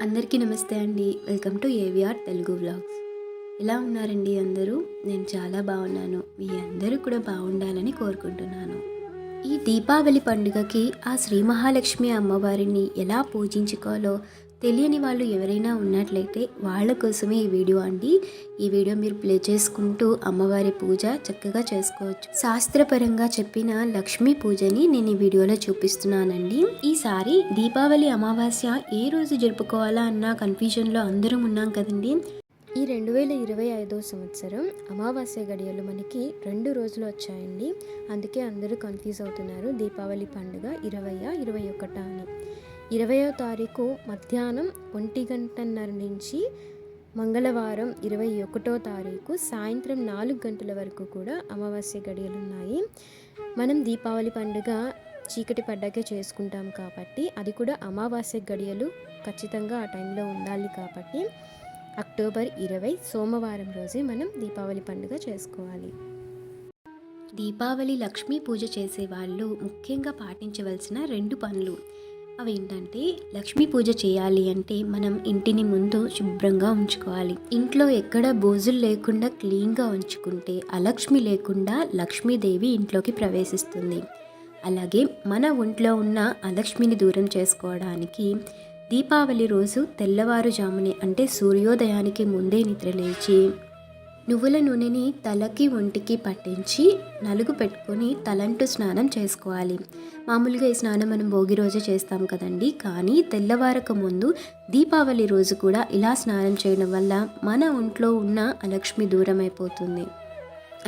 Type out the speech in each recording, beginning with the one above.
అందరికీ నమస్తే అండి. Welcome to AVR Telugu vlogs. ఎలా ఉన్నారండి అందరూ? నేను చాలా బాగున్నాను. మీ అందరూ కూడా బాగుండాలని కోరుకుంటున్నాను. ఈ దీపావళి పండుగకి ఆ శ్రీ మహాలక్ష్మి అమ్మవారిని ఎలా పూజించుకోవాలో తెలియని వాళ్ళు ఎవరైనా ఉన్నట్లయితే వాళ్ళ కోసమే ఈ వీడియో అండి. ఈ వీడియో మీరు ప్లే చేసుకుంటూ అమ్మవారి పూజ చక్కగా చేసుకోవచ్చు. శాస్త్రపరంగా చెప్పిన లక్ష్మీ పూజని నేను ఈ వీడియోలో చూపిస్తున్నానండి. ఈసారి దీపావళి అమావాస్య ఏ రోజు జరుపుకోవాలా అన్న కన్ఫ్యూజన్లో అందరం ఉన్నాం కదండి. ఈ రెండు వేల ఇరవై ఐదో సంవత్సరం అమావాస్య గడియలు మనకి రెండు రోజులు వచ్చాయండి. అందుకే అందరూ కన్ఫ్యూజ్ అవుతున్నారు దీపావళి పండుగ ఇరవయా ఇరవై ఒకటా అని. ఇరవయో తారీఖు మధ్యాహ్నం ఒంటి గంటన్నర నుంచి మంగళవారం ఇరవై ఒకటో తారీఖు సాయంత్రం నాలుగు గంటల వరకు కూడా అమావాస్య గడియలు ఉన్నాయి మనం దీపావళి పండుగ చీకటి పడ్డాకే చేసుకుంటాం కాబట్టి అది కూడా అమావాస్య గడియలు ఖచ్చితంగా ఆ టైంలో ఉండాలి కాబట్టి అక్టోబర్ ఇరవై సోమవారం రోజే మనం దీపావళి పండుగ చేసుకోవాలి. దీపావళి లక్ష్మీ పూజ చేసే వాళ్ళు ముఖ్యంగా పాటించవలసిన రెండు పనులు. అవేంటంటే లక్ష్మీ పూజ చేయాలి అంటే మనం ఇంటిని ముందు శుభ్రంగా ఉంచుకోవాలి. ఇంట్లో ఎక్కడ బోజులు లేకుండా క్లీన్గా ఉంచుకుంటే అలక్ష్మి లేకుండా లక్ష్మీదేవి ఇంట్లోకి ప్రవేశిస్తుంది. అలాగే మన ఒంట్లో ఉన్న అలక్ష్మిని దూరం చేసుకోవడానికి దీపావళి రోజు తెల్లవారుజామునే అంటే సూర్యోదయానికి ముందే నిద్రలేచి నువ్వుల నూనెని తలకి ఒంటికి పట్టించి నలుగు పెట్టుకొని తలంటు స్నానం చేసుకోవాలి. మామూలుగా ఈ స్నానం మనం భోగి రోజే చేస్తాం కదండి. కానీ తెల్లవారక ముందు దీపావళి రోజు కూడా ఇలా స్నానం చేయడం వల్ల మన ఒంట్లో ఉన్న అలక్ష్మి దూరం అయిపోతుంది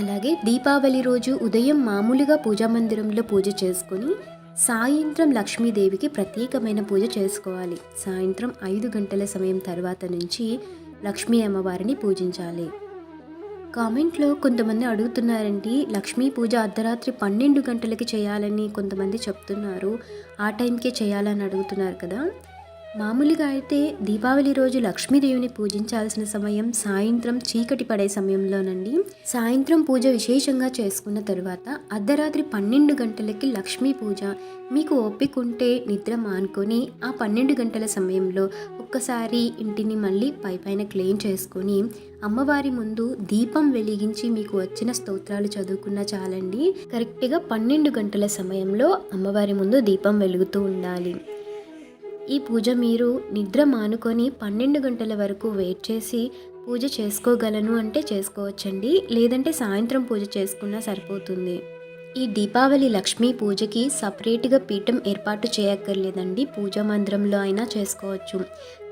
అలాగే దీపావళి రోజు ఉదయం మామూలుగా పూజా మందిరంలో పూజ చేసుకొని సాయంత్రం లక్ష్మీదేవికి ప్రత్యేకమైన పూజ చేసుకోవాలి. సాయంత్రం ఐదు గంటల సమయం తర్వాత నుంచి లక్ష్మీ అమ్మవారిని పూజించాలి. కామెంట్లో కొంతమంది అడుగుతున్నారండి లక్ష్మీ పూజ అర్ధరాత్రి పన్నెండు గంటలకి చేయాలని కొంతమంది చెప్తున్నారు ఆ టైంకే చేయాలని అడుగుతున్నారు కదా? మామూలుగా అయితే దీపావళి రోజు లక్ష్మీదేవిని పూజించాల్సిన సమయం సాయంత్రం చీకటి పడే సమయంలోనండి. సాయంత్రం పూజ విశేషంగా చేసుకున్న తర్వాత అర్ధరాత్రి పన్నెండు గంటలకి లక్ష్మీ పూజ. మీకు ఒప్పుకుంటే నిద్ర మానుకొని ఆ పన్నెండు గంటల సమయంలో ఒక్కసారి ఇంటిని మళ్ళీ పైపైన క్లీన్ చేసుకొని అమ్మవారి ముందు దీపం వెలిగించి మీకు వచ్చిన స్తోత్రాలు చదువుకున్నా చాలండి. కరెక్ట్గా పన్నెండు గంటల సమయంలో అమ్మవారి ముందు దీపం వెలుగుతూ ఉండాలి. ఈ పూజ మీరు నిద్ర మానుకొని పన్నెండు గంటల వరకు వెయిట్ చేసి పూజ చేసుకోగలను అంటే చేసుకోవచ్చండి. లేదంటే సాయంత్రం పూజ చేసుకున్నా సరిపోతుంది. ఈ దీపావళి లక్ష్మీ పూజకి సపరేట్గా పీఠం ఏర్పాటు చేయక్కర్లేదండి. పూజా మందిరంలో అయినా చేసుకోవచ్చు.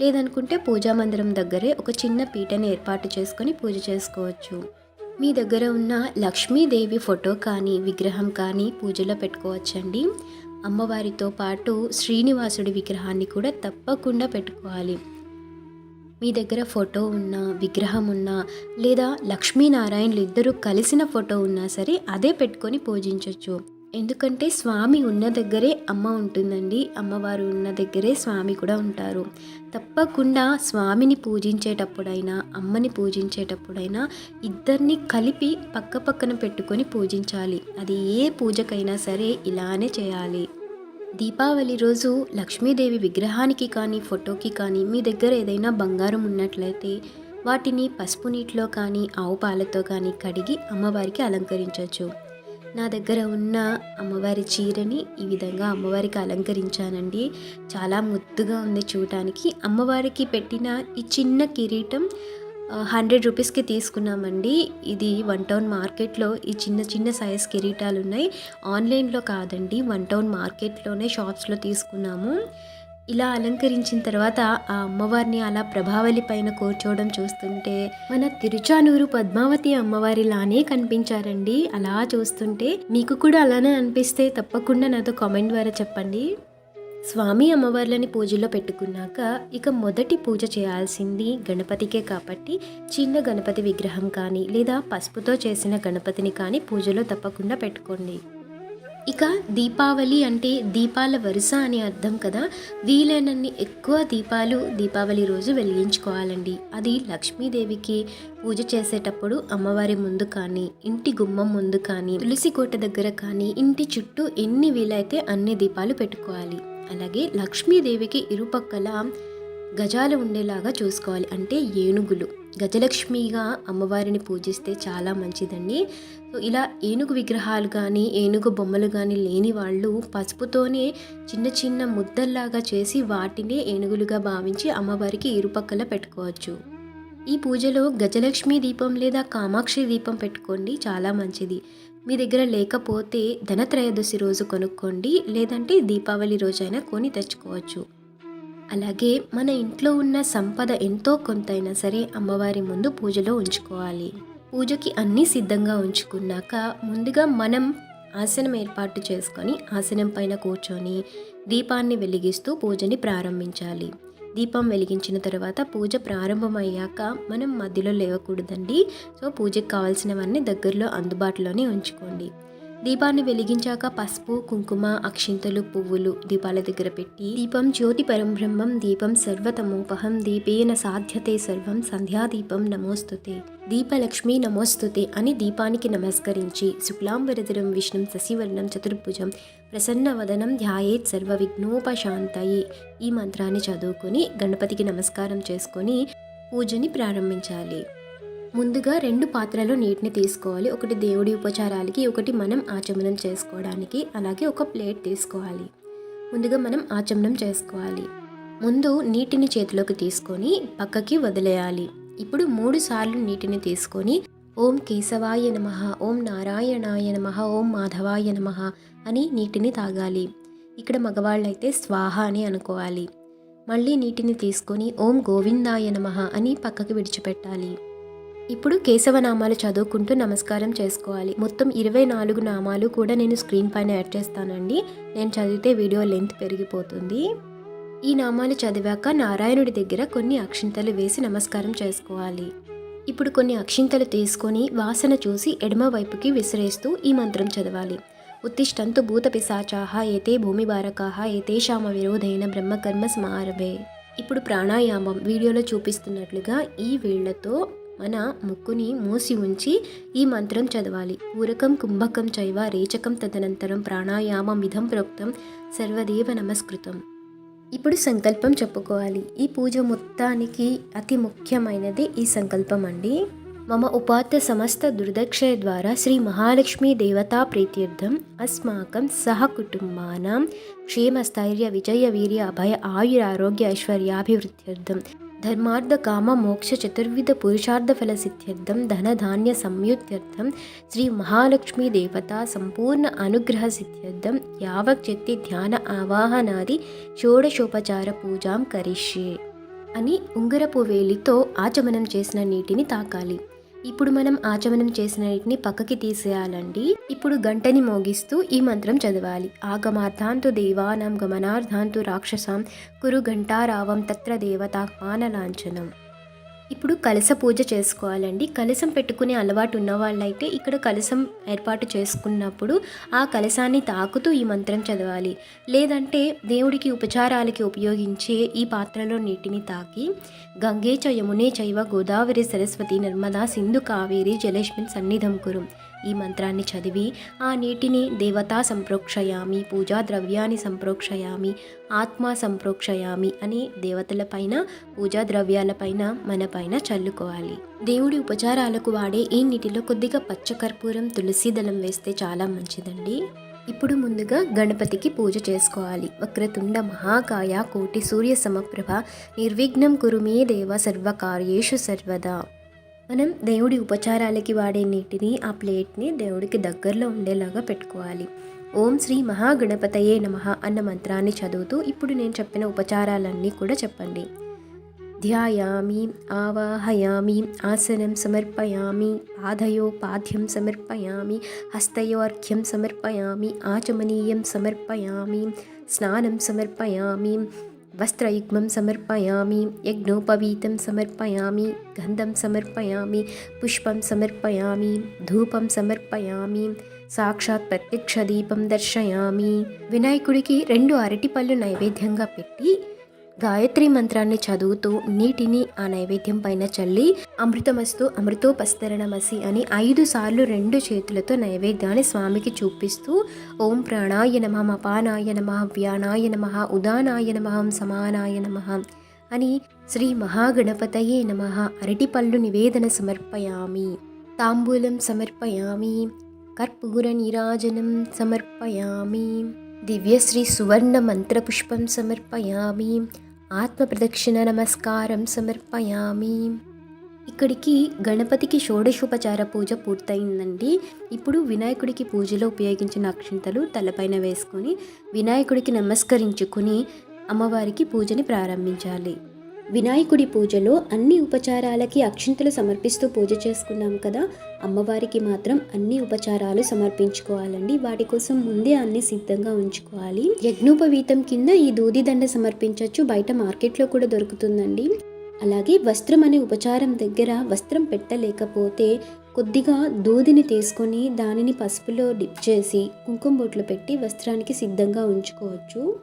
లేదనుకుంటే పూజా మందిరం దగ్గరే ఒక చిన్న పీటని ఏర్పాటు చేసుకొని పూజ చేసుకోవచ్చు. మీ దగ్గర ఉన్న లక్ష్మీదేవి ఫోటో కానీ విగ్రహం కానీ పూజలో పెట్టుకోవచ్చండి. అమ్మవారితో పాటు శ్రీనివాసుడి విగ్రహాన్ని కూడా తప్పకుండా పెట్టుకోవాలి. మీ దగ్గర ఫోటో ఉన్నా విగ్రహం ఉన్నా లేదా లక్ష్మీనారాయణలు ఇద్దరు కలిసిన ఫోటో ఉన్నా సరే అదే పెట్టుకొని పూజించవచ్చు ఎందుకంటే స్వామి ఉన్న దగ్గరే అమ్మ ఉంటుందండి. అమ్మవారు ఉన్న దగ్గరే స్వామి కూడా ఉంటారు. తప్పకుండా స్వామిని పూజించేటప్పుడైనా అమ్మని పూజించేటప్పుడైనా ఇద్దరిని కలిపి పక్క పక్కన పెట్టుకొని పూజించాలి. అది ఏ పూజకైనా సరే ఇలానే చేయాలి. దీపావళి రోజు లక్ష్మీదేవి విగ్రహానికి కానీ ఫోటోకి కానీ మీ దగ్గర ఏదైనా బంగారం ఉన్నట్లయితే వాటిని పసుపు నీటిలో కానీ ఆవు పాలతో కానీ కడిగి అమ్మవారికి అలంకరించవచ్చు నా దగ్గర ఉన్న అమ్మవారి చీరని ఈ విధంగా అమ్మవారికి అలంకరించానండి. చాలా ముద్దుగా ఉంది చూడటానికి. అమ్మవారికి పెట్టిన ఈ చిన్న కిరీటం హండ్రెడ్ రూపీస్కి తీసుకున్నామండి. ఇది వన్ టౌన్ మార్కెట్లో ఈ చిన్న చిన్న సైజ్ కిరీటాలు ఉన్నాయి ఆన్లైన్లో కాదండి వన్ టౌన్ మార్కెట్లోనే షాప్స్లో తీసుకున్నాము. ఇలా అలంకరించిన తర్వాత ఆ అమ్మవారిని అలా ప్రభావళి పైన కూర్చోవడం చూస్తుంటే మన తిరుచానూరు పద్మావతి అమ్మవారిలానే కనిపించారండి. అలా చూస్తుంటే మీకు కూడా అలానే అనిపిస్తే తప్పకుండా నాతో కామెంట్ ద్వారా చెప్పండి. స్వామి అమ్మవార్లని పూజలో పెట్టుకున్నాక ఇక మొదటి పూజ చేయాల్సింది గణపతికే కాబట్టి చిన్న గణపతి విగ్రహం కానీ లేదా పసుపుతో చేసిన గణపతిని కానీ పూజలో తప్పకుండా పెట్టుకోండి. ఇక దీపావళి అంటే దీపాల వరుస అని అర్థం కదా. వీలైనన్ని ఎక్కువ దీపాలు దీపావళి రోజు వెలిగించుకోవాలండి. అది లక్ష్మీదేవికి పూజ చేసేటప్పుడు అమ్మవారి ముందు కానీ ఇంటి గుమ్మం ముందు కానీ తులసి కోట దగ్గర కానీ ఇంటి చుట్టూ ఎన్ని వీలైతే అన్ని దీపాలు పెట్టుకోవాలి. అలాగే లక్ష్మీదేవికి ఇరుపక్కల గజాలు ఉండేలాగా చూసుకోవాలి. అంటే ఏనుగులు. గజలక్ష్మిగా అమ్మవారిని పూజిస్తే చాలా మంచిదండి. సో ఇలా ఏనుగు విగ్రహాలు కానీ ఏనుగు బొమ్మలు కానీ లేని వాళ్ళు పసుపుతోనే చిన్న చిన్న ముద్దల్లాగా చేసి వాటినే ఏనుగులుగా భావించి అమ్మవారికి ఇరుపక్కల పెట్టుకోవచ్చు. ఈ పూజలో గజలక్ష్మి దీపం లేదా కామాక్షి దీపం పెట్టుకోండి చాలా మంచిది. మీ దగ్గర లేకపోతే ధనత్రయోదశి రోజు కొనుక్కోండి లేదంటే దీపావళి రోజైనా కొని తెచ్చుకోవచ్చు. అలాగే మన ఇంట్లో ఉన్న సంపద ఎంతో కొంతైనా సరే అమ్మవారి ముందు పూజలో ఉంచుకోవాలి. పూజకి అన్నీ సిద్ధంగా ఉంచుకున్నాక ముందుగా మనం ఆసనం ఏర్పాటు చేసుకొని ఆసనం పైన కూర్చొని దీపాన్ని వెలిగిస్తూ పూజని ప్రారంభించాలి. దీపం వెలిగించిన తర్వాత పూజ ప్రారంభమయ్యాక మనం మధ్యలో లేవకూడదండి. సో పూజకి కావాల్సినవన్నీ దగ్గరలో అందుబాటులోనే ఉంచుకోండి. దీపాన్ని వెలిగించాక పసుపు కుంకుమ అక్షింతలు పువ్వులు దీపాల దగ్గర పెట్టి దీపం జ్యోతి పరంబ్రహ్మం దీపం సర్వతమోపహం దీపేన సాధ్యతే సర్వం సంధ్యాదీపం నమోస్తుతే దీపలక్ష్మి నమోస్తుతే అని దీపానికి నమస్కరించి శుక్లాంబరధరం విష్ణుం శశివర్ణం చతుర్భుజం ప్రసన్నవదనం ధ్యాయేత్ సర్వ విఘ్నోపశాంతయే ఈ మంత్రాన్ని చదువుకొని గణపతికి నమస్కారం చేసుకొని పూజని ప్రారంభించాలి. ముందుగా రెండు పాత్రలో నీటిని తీసుకోవాలి. ఒకటి దేవుడి ఉపచారాలకి ఒకటి మనం ఆచమనం చేసుకోవడానికి. అలాగే ఒక ప్లేట్ తీసుకోవాలి. ముందుగా మనం ఆచమనం చేసుకోవాలి. ముందు నీటిని చేతిలోకి తీసుకొని పక్కకి వదిలేయాలి. ఇప్పుడు మూడు సార్లు నీటిని తీసుకొని ఓం కేశవాయ నమ ఓం నారాయణాయ నమ ఓం మాధవాయ నమ అని నీటిని తాగాలి. ఇక్కడ మగవాళ్ళైతే స్వాహ అని అనుకోవాలి. మళ్ళీ నీటిని తీసుకొని ఓం గోవిందాయ నమ అని పక్కకి విడిచిపెట్టాలి. ఇప్పుడు కేశవ నామాలు చదువుకుంటూ నమస్కారం చేసుకోవాలి. మొత్తం ఇరవై నాలుగు నామాలు కూడా నేను స్క్రీన్ పైన యాడ్ చేస్తానండి. నేను చదివితే వీడియో లెంత్ పెరిగిపోతుంది. ఈ నామాలు చదివాక నారాయణుడి దగ్గర కొన్ని అక్షింతలు వేసి నమస్కారం చేసుకోవాలి. ఇప్పుడు కొన్ని అక్షింతలు తీసుకొని వాసన చూసి ఎడమ వైపుకి విసిరేస్తూ ఈ మంత్రం చదవాలి. ఉత్తిష్టంతు భూత పిశాచాహ ఏతే భూమి ఏతే ఏతేషామ విరోధైన బ్రహ్మకర్మ స్మారవే. ఇప్పుడు ప్రాణాయామం వీడియోలో చూపిస్తున్నట్లుగా ఈ వీళ్ళతో మన ముక్కుని మూసి ఉంచి ఈ మంత్రం చదవాలి. పూరకం కుంభకం చైవ రేచకం తదనంతరం ప్రాణాయామం ఇదం ప్రోక్తం సర్వదేవ నమస్కృతం. ఇప్పుడు సంకల్పం చెప్పుకోవాలి. ఈ పూజ మొత్తానికి అతి ముఖ్యమైనది ఈ సంకల్పం అండి. మమ ఉపాత సమస్త దుర్దక్షయ ద్వారా శ్రీ మహాలక్ష్మీ దేవతా ప్రీత్యర్థం అస్మాకం సహ కుటుంబానాం క్షేమస్థైర్య విజయ వీర్య అభయ ఆయురారోగ్య ఐశ్వర్యాభివృద్ధ్యర్థం. ధర్మార్థ కామ మోక్ష చతుర్విధ పురుషార్థ ఫల సిద్ధ్యర్థం ధన ధాన్య సంయుక్త్యర్థం శ్రీ మహాలక్ష్మీ దేవత సంపూర్ణ అనుగ్రహ సిద్ధ్యర్థం యావచ్చక్తి ధ్యాన ఆవాహనాది షోడశోపచార పూజాం కరిష్యే అని ఉంగరపు వేలితో ఆచమనం చేసిన నీటిని తాకాలి। ఇప్పుడు మనం ఆచమనం చేసిన నీటిని పక్కకి తీసేయాలండి. ఇప్పుడు గంటని మోగిస్తూ ఈ మంత్రం చదవాలి. ఆగమార్థాంతు దేవానాం గమనార్థాంతు రాక్షసాం కురు ఘంటారావం తత్ర దేవతా మానలాంఛనం ఇప్పుడు కలస పూజ చేసుకోవాలండి. కలసం పెట్టుకునే అలవాటు ఉన్న వాళ్ళైతే ఇక్కడ కలసం ఏర్పాటు చేసుకున్నప్పుడు ఆ కలసాన్ని తాకుతూ ఈ మంత్రం చదవాలి. లేదంటే దేవుడికి ఉపచారాలకి ఉపయోగించే ఈ పాత్రలో నీటిని తాకి గంగే చ యమునే చైవ గోదావరి సరస్వతి నర్మదా సింధు కావేరి జలేష్మిన్ సన్నిధం కురు. ఈ మంత్రాన్ని చదివి ఆ నీటిని దేవతా సంప్రోక్షయామి పూజా ద్రవ్యాన్ని సంప్రోక్షయామి ఆత్మ సంప్రోక్షయామి అని దేవతలపైన పూజా ద్రవ్యాలపైన మన పైన చల్లుకోవాలి. దేవుడి ఉపచారాలకు వాడే ఈ నీటిలో కొద్దిగా పచ్చకర్పూరం తులసి దళం వేస్తే చాలా మంచిదండి. ఇప్పుడు ముందుగా గణపతికి పూజ చేసుకోవాలి. వక్రతుండ మహాకాయ కోటి సూర్య సమప్రభ నిర్విఘ్నం కురుమే దేవ సర్వకార్యేషు సర్వదా. మనం దేవుడి ఉపచారాలకి వాడే నీటిని ఆ ప్లేట్ని దేవుడికి దగ్గరలో ఉండేలాగా పెట్టుకోవాలి. ఓం శ్రీ మహాగణపతయే నమ అన్న మంత్రాన్ని చదువుతూ ఇప్పుడు నేను చెప్పిన ఉపచారాలన్నీ కూడా చెప్పండి. ధ్యాయామి ఆవాహయామి ఆసనం సమర్పయామి పాదయో పాద్యం సమర్పయామి హస్తయోర్ఘ్యం సమర్పయామి ఆచమనీయం సమర్పయామి స్నానం సమర్పయామి వస్త్రయుగ్మం సమర్పయామి యజ్ఞోపవీతం సమర్పయామి గంధం సమర్పయామి పుష్పం సమర్పయామి ధూపం సమర్పయామి సాక్షాత్ ప్రత్యక్ష దీపం దర్శయామి వినాయకుడికి రెండు అరటిపళ్ళు నైవేద్యంగా పెట్టి గాయత్రి మంత్రాన్ని చదువుతూ నీటిని ఆ నైవేద్యం పైన చల్లి అమృతమస్తు అమృతోపస్తరణమసి అని ఐదు సార్లు రెండు చేతులతో నైవేద్యాన్ని స్వామికి చూపిస్తూ ఓం ప్రాణాయ నమ అపానాయ నమ వ్యానాయ నమ ఉదానాయ నమ సమానాయ నమ అని శ్రీ మహాగణపతయే నమ అరటిపళ్ళు నివేదన సమర్పయామి. తాంబూలం సమర్పయామి. కర్పూర నీరాజనం సమర్పయామి. దివ్యశ్రీ సువర్ణ మంత్రపుష్పం సమర్పయామి. ఆత్మ ప్రదక్షిణ నమస్కారం సమర్పయామి. ఇక్కడికి గణపతికి షోడశోపచార పూజ పూర్తయిందండి. ఇప్పుడు వినాయకుడికి పూజలో ఉపయోగించిన అక్షింతలు తలపైన వేసుకొని వినాయకుడికి నమస్కరించుకుని అమ్మవారికి పూజని ప్రారంభించాలి. వినాయకుడి పూజలో అన్ని ఉపచారాలకి అక్షింతలు సమర్పిస్తూ పూజ చేసుకున్నాం కదా అమ్మవారికి మాత్రం అన్ని ఉపచారాలు సమర్పించుకోవాలండి. వాటి కోసం ముందే అన్ని సిద్ధంగా ఉంచుకోవాలి. యజ్ఞోపవీతం కింద ఈ దూది దండ సమర్పించవచ్చు బయట మార్కెట్లో కూడా దొరుకుతుందండి. అలాగే వస్త్రం అనే ఉపచారం దగ్గర వస్త్రం పెట్టలేకపోతే కొద్దిగా దూదిని తీసుకొని దానిని పసుపులో డిప్ చేసి కుంకుమ బొట్లు పెట్టి వస్త్రానికి సిద్ధంగా ఉంచుకోవచ్చు.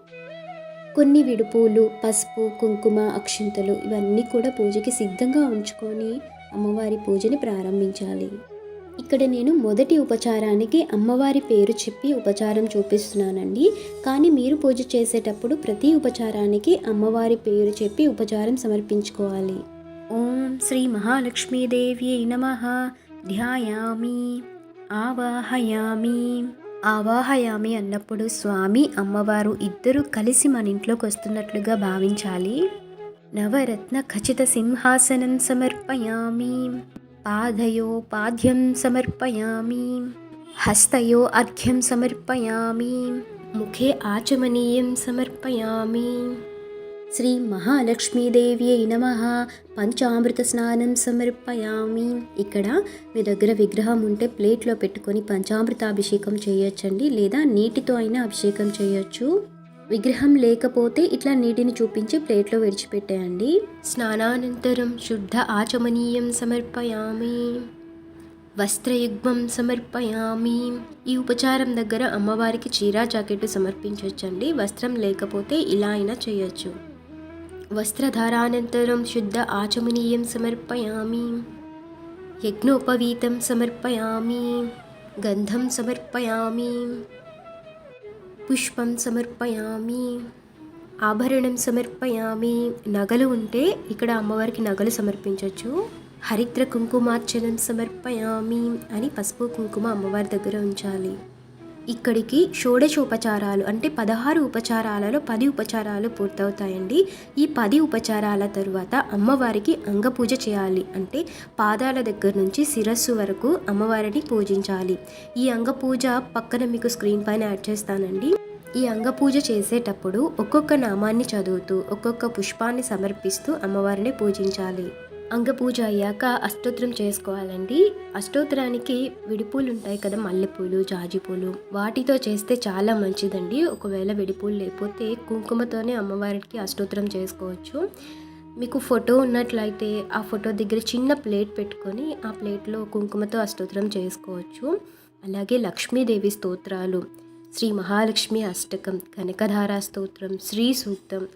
కొన్ని విడుపులు పసుపు కుంకుమ అక్షింతలు ఇవన్నీ కూడా పూజకి సిద్ధంగా ఉంచుకొని అమ్మవారి పూజని ప్రారంభించాలి. ఇక్కడ నేను మొదటి ఉపచారానికి అమ్మవారి పేరు చెప్పి ఉపచారం చూపిస్తున్నానండి. కానీ మీరు పూజ చేసేటప్పుడు ప్రతి ఉపచారానికి అమ్మవారి పేరు చెప్పి ఉపచారం సమర్పించుకోవాలి. ఓం శ్రీ మహాలక్ష్మీదేవి నమ. ధ్యాయామి ఆవాహయామి. ఆవాహయామి అన్నప్పుడు స్వామి అమ్మవారు ఇద్దరూ కలిసి మన ఇంట్లోకి వస్తున్నట్లుగా భావించాలి. నవరత్న ఖచ్చిత సింహాసనం సమర్పయామి. పాదయో పాద్యం సమర్పయామి. హస్తయో అర్ఘ్యం సమర్పయామి. ముఖే ఆచమనీయం సమర్పయామి. శ్రీ మహాలక్ష్మీదేవ్యై నమ. పంచామృత స్నానం సమర్పయామి. ఇక్కడ మీ దగ్గర విగ్రహం ఉంటే ప్లేట్లో పెట్టుకొని పంచామృతాభిషేకం చేయొచ్చండి లేదా నీటితో అయినా అభిషేకం చేయొచ్చు. విగ్రహం లేకపోతే ఇట్లా నీటిని చూపించి ప్లేట్లో విడిచిపెట్టేయండి. స్నానానంతరం శుద్ధ ఆచమనీయం సమర్పయామి. వస్త్రయుగ్మం సమర్పయామి. ఈ ఉపచారం దగ్గర అమ్మవారికి చీరా జాకెట్ సమర్పించవచ్చండి వస్త్రం లేకపోతే ఇలా అయినా చేయొచ్చు. వస్త్రధారానంతరం శుద్ధ ఆచమనీయం సమర్పయామి. యజ్ఞోపవీతం సమర్పయామి. గంధం సమర్పయామి. పుష్పం సమర్పయామి. ఆభరణం సమర్పయామి. నగలు ఉంటే ఇక్కడ అమ్మవారికి నగలు సమర్పించవచ్చు హరిద్ర కుంకుమార్చనం సమర్పయామి అని పసుపు కుంకుమ అమ్మవారి దగ్గర ఉంచాలి. ఇక్కడికి షోడశోపచారాలు అంటే పదహారు ఉపచారాలలో పది ఉపచారాలు పూర్తవుతాయండి. ఈ పది ఉపచారాల తరువాత అమ్మవారికి అంగపూజ చేయాలి. అంటే పాదాల దగ్గర నుంచి శిరస్సు వరకు అమ్మవారిని పూజించాలి. ఈ అంగపూజ పక్కన మీకు స్క్రీన్ పైన యాడ్ చేస్తానండి. ఈ అంగపూజ చేసేటప్పుడు ఒక్కొక్క నామాన్ని చదువుతూ ఒక్కొక్క పుష్పాన్ని సమర్పిస్తూ అమ్మవారిని పూజించాలి. అంగపూజ అయ్యాక అష్టోత్తరం చేసుకోవాలండి. అష్టోత్తరానికి విడిపూలు ఉంటాయి కదా మల్లెపూలు జాజిపూలు. వాటితో చేస్తే చాలా మంచిదండి. ఒకవేళ విడిపూలు లేకపోతే కుంకుమతోనే అమ్మవారికి అష్టోత్తరం చేసుకోవచ్చు. మీకు ఫోటో ఉన్నట్లయితే ఆ ఫోటో దగ్గర చిన్న ప్లేట్ పెట్టుకొని ఆ ప్లేట్లో కుంకుమతో అష్టోత్తరం చేసుకోవచ్చు. అలాగే లక్ష్మీదేవి స్తోత్రాలు శ్రీ మహాలక్ష్మి అష్టకం కనకధారా స్తోత్రం శ్రీ సూక్తం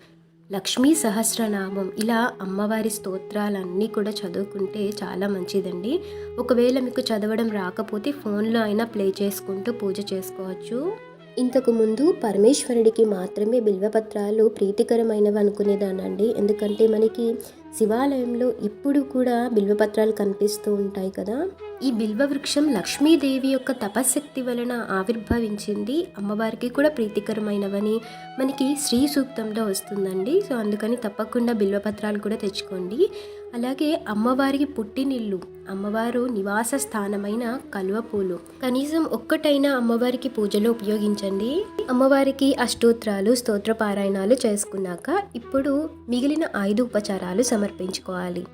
లక్ష్మీ సహస్రనామం. ఇలా అమ్మవారి స్తోత్రాలన్నీ కూడా చదువుకుంటే చాలా మంచిదండి. ఒకవేళ మీకు చదవడం రాకపోతే ఫోన్లో అయినా ప్లే చేసుకుంటూ పూజ చేసుకోవచ్చు. ఇంతకు ముందు పరమేశ్వరుడికి మాత్రమే బిల్వపత్రాలు ప్రీతికరమైనవి అనుకునేదానండి ఎందుకంటే మనకి శివాలయంలో ఇప్పుడు కూడా బిల్వపత్రాలు కనిపిస్తూ ఉంటాయి కదా. ఈ బిల్వ వృక్షం లక్ష్మీదేవి యొక్క తపశక్తి వలన ఆవిర్భవించింది. అమ్మవారికి కూడా ప్రీతికరమైనవని మనకి శ్రీ సూక్తంలో వస్తుందండి. సో అందుకని తప్పకుండా బిల్వపత్రాలు కూడా తెచ్చుకోండి. అలాగే అమ్మవారికి పుట్టినిల్లు అమ్మవారు నివాస స్థానమైన కలువపూలు కనీసం ఒక్కటైనా అమ్మవారికి పూజలో ఉపయోగించండి. అమ్మవారికి అష్టోత్రాలు స్తోత్ర పారాయణాలు చేసుకున్నాక ఇప్పుడు మిగిలిన ఐదు ఉపచారాలు సమర్పించుకోవాలి.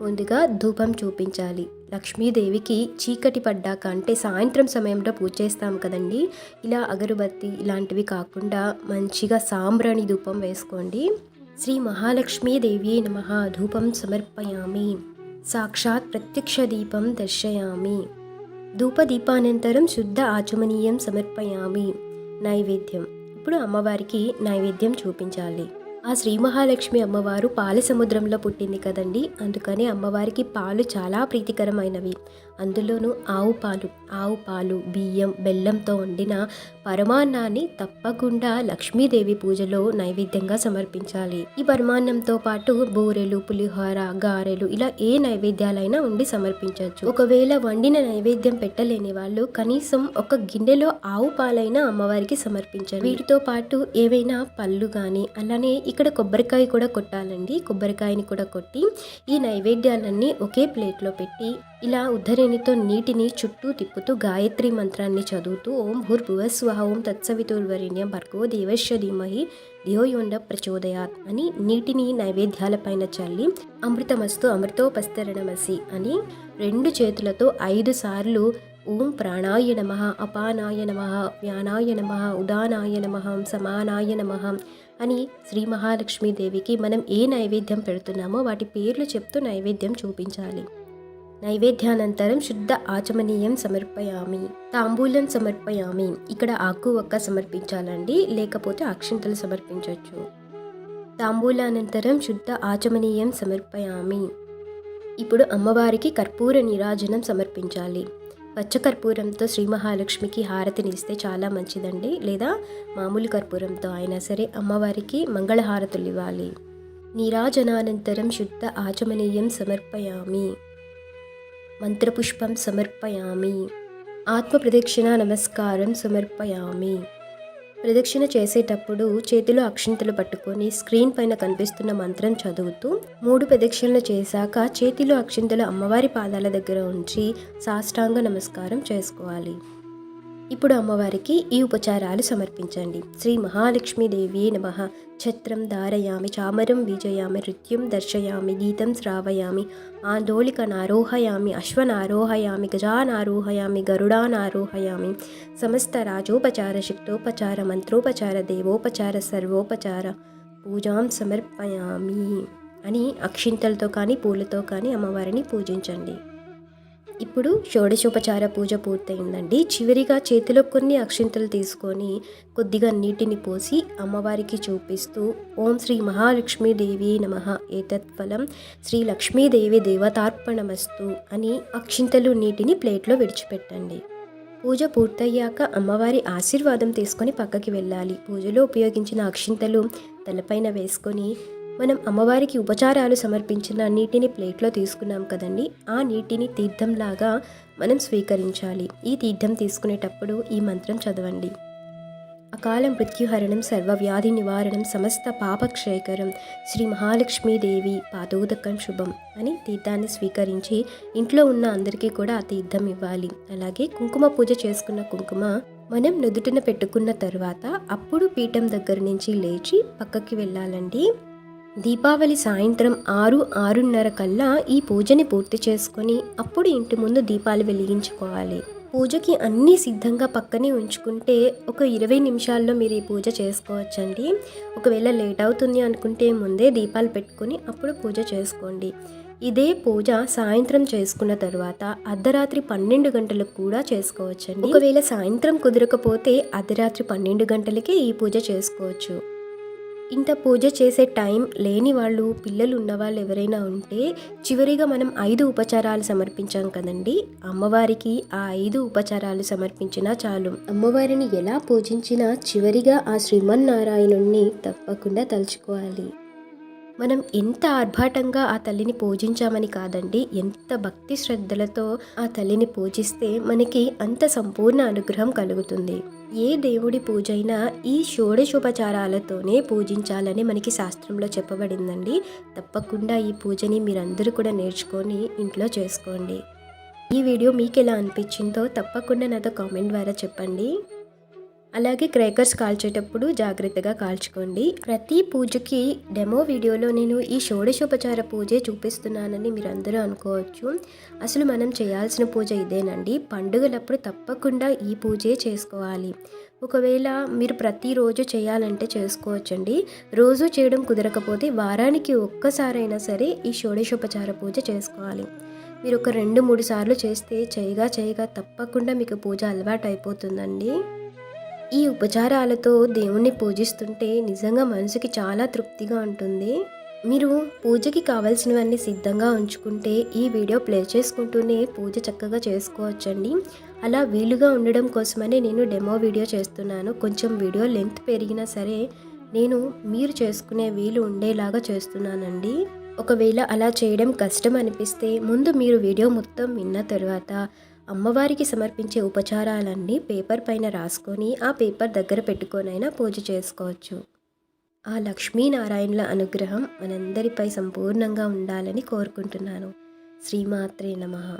ముందుగా ధూపం చూపించాలి. లక్ష్మీదేవికి చీకటి పడ్డాక అంటే సాయంత్రం సమయంలో పూజ చేస్తాం కదండి. ఇలా అగరుబత్తి ఇలాంటివి కాకుండా మంచిగా సాంబ్రాణి ధూపం వేసుకోండి. శ్రీ మహాలక్ష్మీదేవి నమ ధూపం సమర్పయామి సాక్షాత్ ప్రత్యక్ష దీపం దర్శయామి ధూపదీపానంతరం శుద్ధ ఆచమనీయం సమర్పయామి నైవేద్యం ఇప్పుడు అమ్మవారికి నైవేద్యం చూపించాలి. ఆ శ్రీ మహాలక్ష్మి అమ్మవారు పాల సముద్రంలో పుట్టింది కదండి. అందుకని అమ్మవారికి పాలు చాలా ప్రీతికరమైనవి. అందులోనూ ఆవు పాలు ఆవు పాలు బియ్యం బెల్లంతో వండిన పరమాన్నాన్ని తప్పకుండా లక్ష్మీదేవి పూజలో నైవేద్యంగా సమర్పించాలి. ఈ పరమాన్నంతో పాటు బూరెలు పులిహోర గారెలు ఇలా ఏ నైవేద్యాలైనా వండి సమర్పించవచ్చు. ఒకవేళ వండిన నైవేద్యం పెట్టలేని వాళ్ళు కనీసం ఒక గిన్నెలో ఆవు పాలైనా అమ్మవారికి సమర్పించాలి వీటితో పాటు ఏవైనా పళ్ళు కానీ అలానే ఇక్కడ కొబ్బరికాయ కూడా కొట్టాలండి. కొబ్బరికాయని కూడా కొట్టి ఈ నైవేద్యాలన్నీ ఒకే ప్లేట్లో పెట్టి ఇలా ఉద్ధరేణితో నీటిని చుట్టూ తిప్పుతూ గాయత్రి మంత్రాన్ని చదువుతూ ఓం భూర్భువ స్వహ ఓం తత్సవితుర్వరిణ్యం భర్గో దేవశ్య ధీమహి ధియోయుండ ప్రచోదయాత్ అని నీటిని నైవేద్యాలపైన చల్లి అమృతమస్తు అమృతోపస్తరణమసి అని రెండు చేతులతో ఐదు సార్లు ఓం ప్రాణాయ నమ అపానాయ నమ వ్యానాయ నమ ఉదానాయ నమ సమానాయ నమ అని శ్రీ మహాలక్ష్మీదేవికి మనం ఏ నైవేద్యం పెడుతున్నామో వాటి పేర్లు చెప్తూ నైవేద్యం చూపించాలి. నైవేద్యానంతరం శుద్ధ ఆచమనీయం సమర్పయామి. తాంబూలం సమర్పయామి. ఇక్కడ ఆకు ఒక్క సమర్పించాలండి లేకపోతే అక్షింతలు సమర్పించవచ్చు తాంబూలానంతరం శుద్ధ ఆచమనీయం సమర్పయామి. ఇప్పుడు అమ్మవారికి కర్పూర నీరాజనం సమర్పించాలి. పచ్చకర్పూరంతో శ్రీ మహాలక్ష్మికి హారతినిస్తే చాలా మంచిదండి. లేదా మామూలు కర్పూరంతో అయినా సరే అమ్మవారికి మంగళహారతులు ఇవ్వాలి. నీరాజనానంతరం శుద్ధ ఆచమనీయం సమర్పయామి. మంత్రపుష్పం సమర్పయామి. ఆత్మ ప్రదక్షిణ నమస్కారం సమర్పయామి. ప్రదక్షిణ చేసేటప్పుడు చేతిలో అక్షింతలు పట్టుకొని స్క్రీన్ పైన కనిపిస్తున్న మంత్రం చదువుతూ మూడు ప్రదక్షిణలు చేశాక చేతిలో అక్షింతలు అమ్మవారి పాదాల దగ్గర ఉంచి సాష్టాంగ నమస్కారం చేసుకోవాలి. ఇప్పుడు అమ్మవారికి ఈ ఉపచారాలు సమర్పించండి. శ్రీ మహాలక్ష్మీదేవి నమ. ఛత్రం ధారయామి చామరం విజయామి నృత్యం దర్శయామి గీతం శ్రావయామి ఆందోళికనారోహయామి అశ్వనారోహయామి గజానారోహయామి గరుడానారోహయామి సమస్త రాజోపచార శక్తోపచార మంత్రోపచార దేవోపచార సర్వోపచార పూజాం సమర్పయామి అని అక్షింతలతో కానీ పూలతో కానీ అమ్మవారిని పూజించండి. ఇప్పుడు షోడశోపచార పూజ పూర్తయిందండి. చివరిగా చేతిలో కొన్ని అక్షింతలు తీసుకొని కొద్దిగా నీటిని పోసి అమ్మవారికి చూపిస్తూ ఓం శ్రీ మహాలక్ష్మీదేవి నమ. ఏతత్ఫలం శ్రీ లక్ష్మీదేవి దేవతార్పణమస్తు అని అక్షింతలు నీటిని ప్లేట్లో విడిచిపెట్టండి. పూజ పూర్తయ్యాక అమ్మవారి ఆశీర్వాదం తీసుకొని పక్కకి వెళ్ళాలి. పూజలో ఉపయోగించిన అక్షింతలు తలపైన వేసుకొని మనం అమ్మవారికి ఉపచారాలు సమర్పించిన నీటిని ప్లేట్లో తీసుకున్నాం కదండి. ఆ నీటిని తీర్థంలాగా మనం స్వీకరించాలి. ఈ తీర్థం తీసుకునేటప్పుడు ఈ మంత్రం చదవండి. అకాల మృత్యుహరణం సర్వవ్యాధి నివారణం సమస్త పాపక్షయకరం శ్రీ మహాలక్ష్మీదేవి పాదోదకం శుభం అని తీర్థాన్ని స్వీకరించి ఇంట్లో ఉన్న అందరికీ కూడా ఆ తీర్థం ఇవ్వాలి. అలాగే కుంకుమ పూజ చేసుకున్న కుంకుమ మనం నుదుటిన పెట్టుకున్న తర్వాత అప్పుడు పీఠం దగ్గర నుంచి లేచి పక్కకి వెళ్ళాలండి. దీపావళి సాయంత్రం ఆరు ఆరున్నర కల్లా ఈ పూజని పూర్తి చేసుకొని అప్పుడు ఇంటి ముందు దీపాలు వెలిగించుకోవాలి. పూజకి అన్నీ సిద్ధంగా పక్కనే ఉంచుకుంటే ఒక ఇరవై నిమిషాల్లో మీరు ఈ పూజ చేసుకోవచ్చండి. ఒకవేళ లేట్ అవుతుంది అనుకుంటే ముందే దీపాలు పెట్టుకొని అప్పుడు పూజ చేసుకోండి. ఇదే పూజ సాయంత్రం చేసుకున్న తర్వాత అర్ధరాత్రి పన్నెండు గంటలకు కూడా చేసుకోవచ్చండి. ఒకవేళ సాయంత్రం కుదరకపోతే అర్ధరాత్రి పన్నెండు గంటలకే ఈ పూజ చేసుకోవచ్చు. ఇంత పూజ చేసే టైం లేని వాళ్ళు పిల్లలు ఉన్న వాళ్ళు ఎవరైనా ఉంటే చివరిగా మనం ఐదు ఉపచారాలు సమర్పించాం కదండి. అమ్మవారికి ఆ ఐదు ఉపచారాలు సమర్పించినా చాలు. అమ్మవారిని ఎలా పూజించినా చివరిగా ఆ శ్రీమన్నారాయణుణ్ణి తప్పకుండా తలుచుకోవాలి. మనం ఎంత ఆర్భాటంగా ఆ తల్లిని పూజించామని కాదండి ఎంత భక్తి శ్రద్ధలతో ఆ తల్లిని పూజిస్తే మనకి అంత సంపూర్ణ అనుగ్రహం కలుగుతుంది. ఏ దేవుడి పూజైనా ఈ షోడశోపచారాలతోనే పూజించాలని మనకి శాస్త్రంలో చెప్పబడిందండి. తప్పకుండా ఈ పూజని మీరందరూ కూడా నేర్చుకొని ఇంట్లో చేసుకోండి. ఈ వీడియో మీకు ఎలా అనిపించిందో తప్పకుండా నాతో కామెంట్ ద్వారా చెప్పండి. అలాగే క్రేకర్స్ కాల్చేటప్పుడు జాగ్రత్తగా కాల్చుకోండి. ప్రతి పూజకి డెమో వీడియోలో నేను ఈ షోడశోపచార పూజే చూపిస్తున్నానని మీరు అందరూ అనుకోవచ్చు. అసలు మనం చేయాల్సిన పూజ ఇదేనండి. పండుగలప్పుడు తప్పకుండా ఈ పూజే చేసుకోవాలి. ఒకవేళ మీరు ప్రతిరోజు చేయాలంటే చేసుకోవచ్చండి. రోజు చేయడం కుదరకపోతే వారానికి ఒక్కసారైనా సరే ఈ షోడశోపచార పూజ చేసుకోవాలి. మీరు ఒక రెండు మూడు సార్లు చేస్తే చేయగా చేయగా తప్పకుండా మీకు పూజ అలవాటు అయిపోతుందండి ఈ ఉపచారాలతో దేవుణ్ణి పూజిస్తుంటే నిజంగా మనసుకి చాలా తృప్తిగా ఉంటుంది. మీరు పూజకి కావాల్సినవన్నీ సిద్ధంగా ఉంచుకుంటే ఈ వీడియో ప్లే చేసుకుంటూనే పూజ చక్కగా చేసుకోవచ్చండి. అలా వీలుగా ఉండడం కోసమనే నేను డెమో వీడియో చేస్తున్నాను. కొంచెం వీడియో లెంత్ పెరిగినా సరే నేను మీరు చేసుకునే వీలు ఉండేలాగా చేస్తున్నానండి. ఒకవేళ అలా చేయడం కష్టం అనిపిస్తే ముందు మీరు వీడియో మొత్తం విన్న తర్వాత అమ్మవారికి సమర్పించే ఉపచారాలన్నీ పేపర్ పైన రాసుకొని ఆ పేపర్ దగ్గర పెట్టుకొనైనా పూజ చేసుకోవచ్చు. ఆ లక్ష్మీనారాయణుల అనుగ్రహం మనందరిపై సంపూర్ణంగా ఉండాలని కోరుకుంటున్నాను. శ్రీమాత్రే నమ.